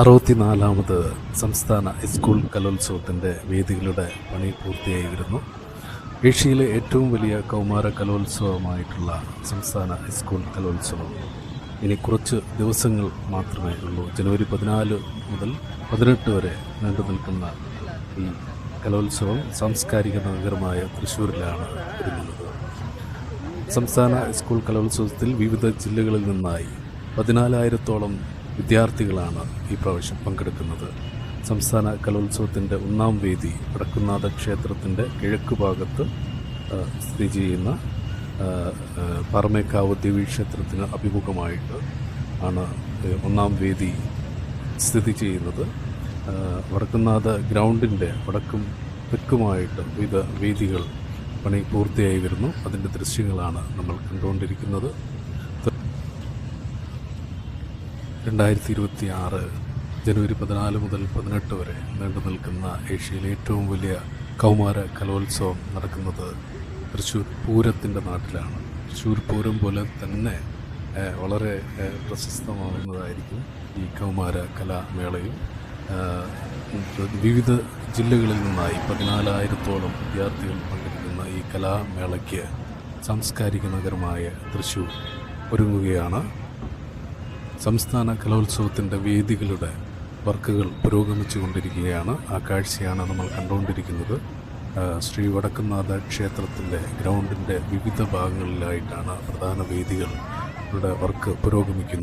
അറുപത്തിനാലാമത് സംസ്ഥാന സ്കൂൾ കലോത്സവത്തിന്റെ വേദികളുടെ പണി പൂർത്തിയായി വരുന്നു ഏഷ്യയിലെ ഏറ്റവും വലിയ കൗമാര കലോത്സവമായിട്ടുള്ള സംസ്ഥാന സ്കൂൾ കലോത്സവം. ഇനി കുറച്ച് ദിവസങ്ങൾ മാത്രമേ ഉള്ളൂ. ജനുവരി പതിനാല് മുതൽ പതിനെട്ട് വരെ നീണ്ടു നിൽക്കുന്ന ഈ കലോത്സവം സാംസ്കാരിക നഗരമായ തൃശ്ശൂരിലാണ് ഒരുങ്ങുന്നത്. സംസ്ഥാന സ്കൂൾ കലോത്സവത്തിൽ വിവിധ ജില്ലകളിൽ നിന്നായി പതിനാലായിരത്തോളം വിദ്യാർത്ഥികളാണ് ഈ പ്രാവശ്യം പങ്കെടുക്കുന്നത്. സംസ്ഥാന കലോത്സവത്തിന്റെ ഒന്നാം വേദി വടക്കുന്നാഥ ക്ഷേത്രത്തിന്റെ കിഴക്ക് ഭാഗത്ത് സ്ഥിതി ചെയ്യുന്ന പറമേക്കാവ് ദേവി ക്ഷേത്രത്തിന് ദേവീക്ഷേത്രത്തിന് അഭിമുഖമായിട്ട് ആണ് ഒന്നാം വേദി സ്ഥിതി ചെയ്യുന്നത്. വടക്കുന്നാഥ ഗ്രൗണ്ടിന്റെ വടക്കും തെക്കുമായിട്ട് വിവിധ വേദികൾ പണി പൂർത്തിയായി വരുന്നു. അതിന്റെ ദൃശ്യങ്ങളാണ് നമ്മൾ കണ്ടുകൊണ്ടിരിക്കുന്നത്. രണ്ടായിരത്തി ഇരുപത്തി ആറ് ജനുവരി പതിനാല് മുതൽ പതിനെട്ട് വരെ നീണ്ടു നിൽക്കുന്ന ഏഷ്യയിലെ ഏറ്റവും വലിയ കൗമാര കലോത്സവം നടക്കുന്നത് തൃശ്ശൂർ പൂരത്തിന്റെ നാട്ടിലാണ്. തൃശ്ശൂർ പൂരം പോലെ തന്നെ വളരെ പ്രശസ്തമാകുന്നതായിരിക്കും ഈ കൗമാര കലാമേളയും. വിവിധ ജില്ലകളിൽ നിന്നായി പതിനാലായിരത്തോളം വിദ്യാർത്ഥികൾ പങ്കെടുക്കുന്ന ഈ കലാമേളയ്ക്ക് സാംസ്കാരിക നഗരമായ തൃശ്ശൂർ ഒരുങ്ങുകയാണ്. സംസ്ഥാന കലോത്സവത്തിന്റെ വേദികളുടെ വർക്കുകൾ പുരോഗമിച്ചു കൊണ്ടിരിക്കുകയാണ് ആ കാഴ്ചയാണ് നമ്മൾ കണ്ടുകൊണ്ടിരിക്കുന്നത്. ശ്രീ വടക്കുന്നാഥ ക്ഷേത്രത്തിന്റെ ഗ്രൗണ്ടിന്റെ വിവിധ ഭാഗങ്ങളിലായിട്ടാണ് പ്രധാന വേദികളുടെ വർക്ക് പുരോഗമിക്കുന്നത്.